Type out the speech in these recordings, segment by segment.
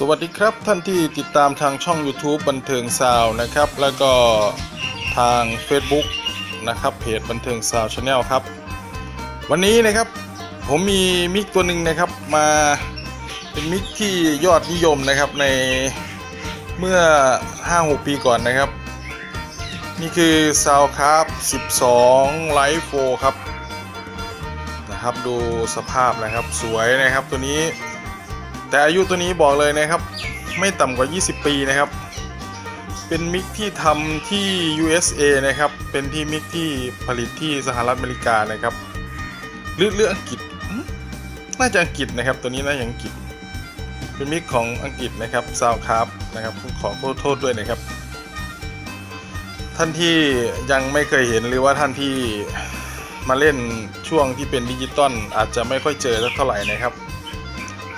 สวัสดีครับท่านที่ติดตามทางช่อง YouTube บันเทิงซาวนะครับ แล้วก็ทาง Facebook นะครับเพจบันเทิงซาวชาแนลครับ วันนี้นะครับผมมีมิกตัวหนึ่งนะครับมาเป็นมิกที่ยอดนิยมนะครับในเมื่อ 5-6 ปีก่อนนะครับ นี่คือซาวครับ12ไลฟ์โฟครับนะครับดูสภาพนะครับสวยนะครับตัวนี้ แต่อายุตัวนี้บอกเลยนะครับ ไม่ต่ำกว่า 20 ปีนะครับ เป็นมิกที่ทำที่ USA นะครับ เป็นที่มิกที่ผลิตที่สหรัฐอเมริกานะครับหรือหรืออังกฤษ น่าจะอังกฤษนะครับ ตัวนี้น่าจะอังกฤษ เป็นมิกของอังกฤษนะครับซาวคาร์บนะครับผมขอขอโทษด้วยนะครับ ท่านที่ยังไม่เคยเห็นหรือว่าท่านที่มาเล่นช่วงที่เป็นดิจิตอลอาจจะไม่ค่อยเจอสักเท่าไหร่นะครับ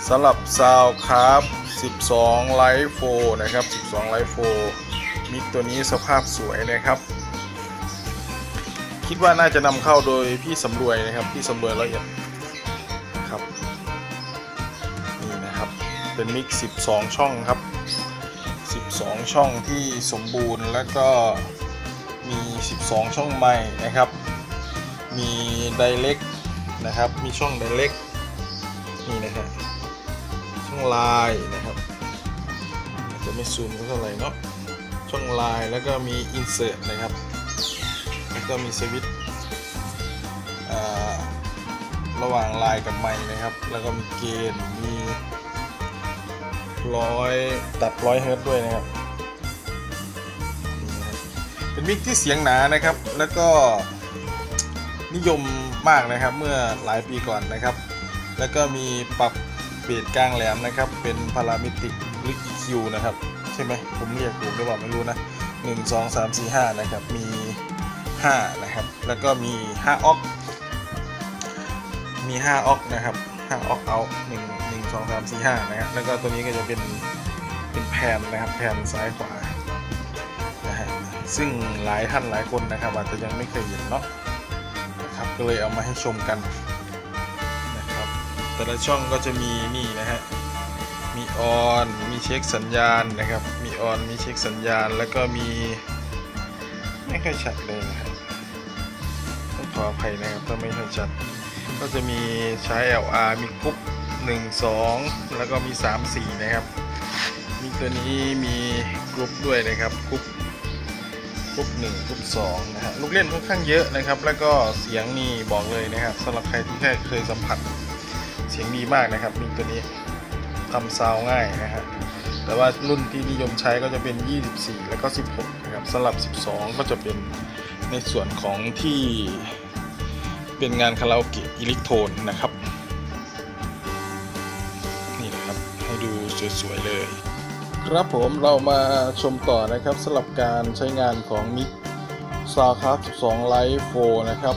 สำหรับซาวครับ 12 ไลฟ์โฟนะครับ 12 ไลฟ์โฟมิกตัวนี้สภาพสวยนะครับ คิดว่าน่าจะนำเข้าโดยพี่สำรวยนะครับ พี่สำรวยละเอียดนะครับนี่นะครับเป็นมิก 12 ช่องครับ 12 ช่องที่สมบูรณ์แล้วก็มี 12 ช่องใหม่นะครับ มีไดเ c กนะครับ มีช่องไดเ c กนี่นะครับ ช่องลน์นะครับอาจจะไม่ซูมเท่าไหร่เนาะช่องลน์แล้วก็มี Insert นะครับแล้วก็มีสวิตช์ระหว่างลน์กับไมค์นะครับ แล้วก็มีเกณฑ์มีร้อยตัดร้อยเฮิร์ตด้วยนะครับ เป็นมิกที่เสียงหนานะครับ แล้วก็นิยมมากนะครับเมื่อหลายปีก่อนนะครับ แล้วก็มีปรับ บสกลางแหลมนะครับ เป็นพารามิติกหรือ EQ นะครับ ใช่ไหมผมเรียกถูกหรือเปล่าไม่รู้นะ 1 2 3 4 5 นะครับ มี 5 นะครับ แล้วก็มี 5ออกมี 5ออกนะครับ 5ออกเอา1 1 2 3 4 5 นะครับ แล้วก็ตัวนี้ก็จะเป็นเป็นแผ่นนะครับแผ่นซ้ายขวานะฮะซึ่งหลายท่านหลายคนนะครับอาจจะยังไม่เคยเห็นเนาะนะครับก็เลยเอามาให้ชมกัน แต่ละช่องก็จะมีนี่นะฮะ มีออน มีเช็คสัญญาณนะครับ มีออน มีเช็คสัญญาณ แล้วก็มีไม่ค่อยชัดเลยนะครับต้องขออภัยนะครับถ้าไม่ค่อยชัด ก็จะมีใช้ LR มีกรุ๊ป1 2 แล้วก็มี 3 4 นะครับ มีตัวนี้มีกรุ๊ปด้วยนะครับกรุ๊ปกรุ๊ป1กรุ๊ป2นะฮะลูกเล่นค่อนข้างเยอะนะครับ แล้วก็เสียงนี่บอกเลยนะครับสำหรับใครที่แค่เคยสัมผัส สียงดีมากนะครับมิกตัวนี้ทำซาวง่ายนะฮะแต่ว่ารุ่นที่นิยมใช้ก็จะเป็น 24 แล้วก็ 16 นะครับสำหรับ 12 ก็จะเป็นในส่วนของที่เป็นงานคาราโอเกะอิเล็กโทนนะครับ นี่นะครับ ให้ดูสวยๆเลย ครับผมเรามาชมต่อนะครับสำหรับการใช้งานของมิกซาวคาร์12 Live 4นะครับ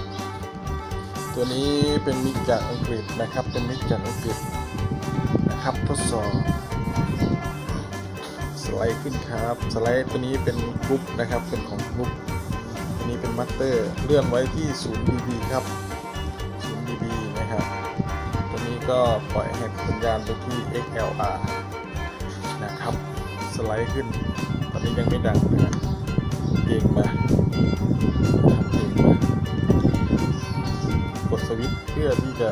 ตัวนี้เป็นมิกจากอังกฤษนะครับ เป็นมิกจากอังกฤษนะครับทดสอบสไลด์ขึ้นครับ สไลด์ตัวนี้เป็นกรุ๊ปนะครับ เป็นของกรุ๊ปตัวนี้เป็นมัตเตอร์ เลื่อนไว้ที่0 dB ครับ0 dB นะครับ ตัวนี้ก็ปล่อยให้สัญญาณไปที่ XLR นะครับ สไลด์ขึ้น ตอนนี้ยังไม่ดังนะเก่งมา พื่อที่จะ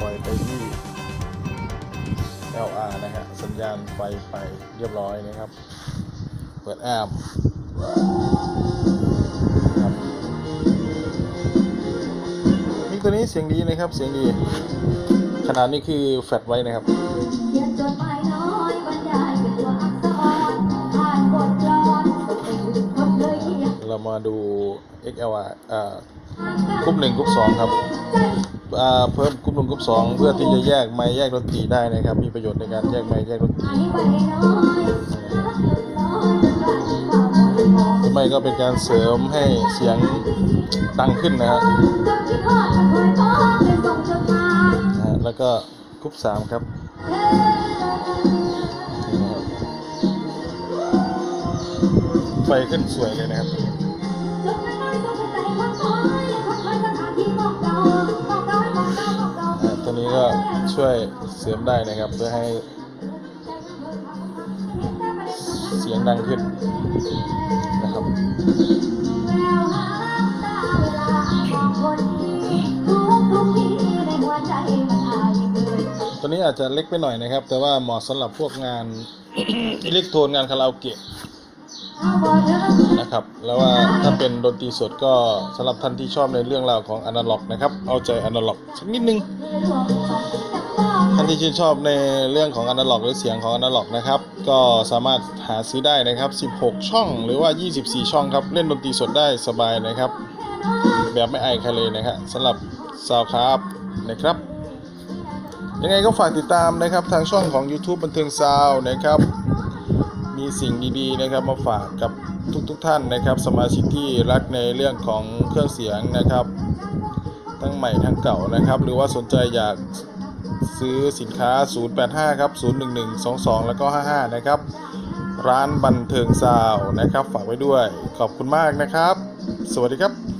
ปล่อยไปที่ LR นะฮะสัญญาณไฟไปเรียบร้อยนะครับ เปิดแอมครับนี่ตัวนี้เสียงดีนะครับเสียงดี ขนาดนี้คือแฟลตไว้นะครับเรายเป็นตัวอักษรผ่านบทกลอนไปถึงคนเลยที่อยากเรามาดู XLR อ่า กรุ๊ปหนึ่งกรุ๊ปสองครับเพิ่มกรุ๊ปหนึ่งกรุ๊ปสองเพื่อที่จะแยกไม้แยกดนตรีได้นะครับ มีประโยชน์ในการแยกไม้แยกดนตรีหายไม่ก็เป็นการเสริมให้เสียงดังขึ้นนะฮะแล้วก็กรุ๊ปสามครับนี่นะครับไฟขึ้นสวยเลยนะครับ ก็ช่วยเสริมได้นะครับ เพื่อให้เสียงดังขึ้นนะครับตัวนี้อาจจะเล็กไปหน่อยนะครับ แต่ว่าเหมาะสำหรับพวกงานอิเล็กโทรนงานคาราโอเกะเอาบ่เด้อ นะครับ แล้วว่าถ้าเป็นดนตรีสดก็สำหรับท่านที่ชอบในเรื่องราวของอนาล็อกนะครับ เอาใจอนาล็อกสักนิดนึง ท่านที่ชื่นชอบในเรื่องของอนาล็อกหรือเสียงของอนาล็อกนะครับ ก็สามารถหาซื้อได้นะครับ 16 ช่องหรือว่า 24 ช่องครับ เล่นดนตรีสดได้สบายนะครับ แบบไม่อายใครเลยนะครับสำหรับซาวครับนะครับยังไงก็ฝากติดตามนะครับทางช่องของ YouTube บันเทิงซาวนะครับ มีสิ่งดีๆนะครับมาฝากกับทุกๆทท่านนะครับ สมาชิกที่รักในเรื่องของเครื่องเสียงนะครับ ทั้งใหม่ทั้งเก่านะครับ หรือว่าสนใจอยากซื้อสินค้า 085 ครับ 011 22 แล้วก็ 55 นะครับ ร้านบันเทิงซาวนะครับ ฝากไว้ด้วย ขอบคุณมากนะครับ สวัสดีครับ